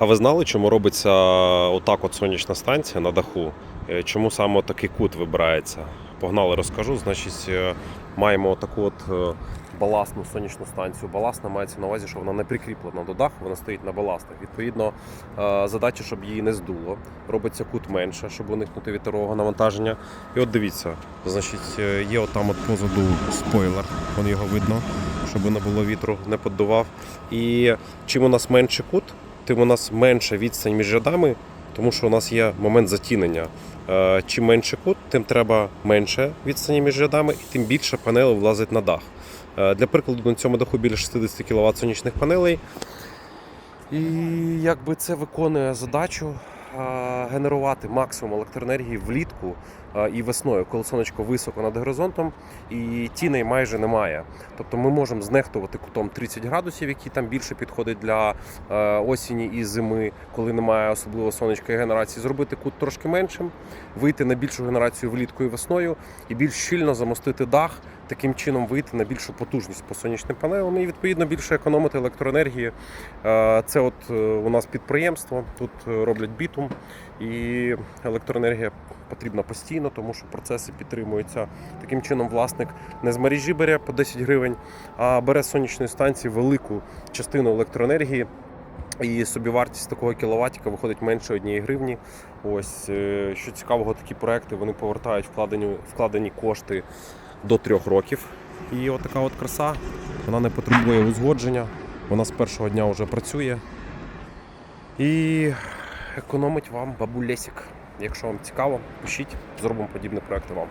А ви знали, чому робиться отак от сонячна станція на даху? Е, Чому саме такий кут вибирається? Погнали, розкажу. Значить, е, маємо таку от е, баласну сонячну станцію. Баласна мається на увазі, що вона не прикріплена до даху, вона стоїть на баластах. Відповідно, задача, щоб її не здуло. Робиться кут менше, щоб уникнути вітерового навантаження. І от дивіться, значить, є от там от позаду спойлер, вон його видно, щоб не було вітру, не поддував. І чим у нас менше кут, тим у нас менша відстань між рядами, тому що у нас є момент затінення. Е, Чим менше кут, тим треба менше відстані між рядами, і тим більше панелей влазить на дах. Е, Для прикладу, на цьому даху біля 60 кВт сонячних панелей. І якби це виконує задачу генерувати максимум електроенергії влітку е, і весною, коли сонечко високо над горизонтом і тіней майже немає. Тобто ми можемо знехтувати кутом 30 градусів, який там більше підходить для е, осені і зими, коли немає особливо сонячної генерації, зробити кут трошки меншим, вийти на більшу генерацію влітку і весною і більш щільно замостити дах. Таким чином вийти на більшу потужність по сонячним панелям і відповідно більше економити електроенергії. Е, Це от е, у нас підприємство, тут е, роблять бітум, і електроенергія потрібна постійно, тому що процеси підтримуються. Таким чином, власник не з мережі бере по 10 гривень, а бере з сонячної станції велику частину електроенергії. І собівартість такого кіловатіка виходить менше однієї гривні. Ось е, що цікавого, такі проекти вони повертають вкладені, вкладені кошти до трьох років. І от така от краса, вона не потребує узгодження. Вона з першого дня вже працює. І економить вам бабулесік. Якщо вам цікаво, пишіть, зробимо подібні проекти вам.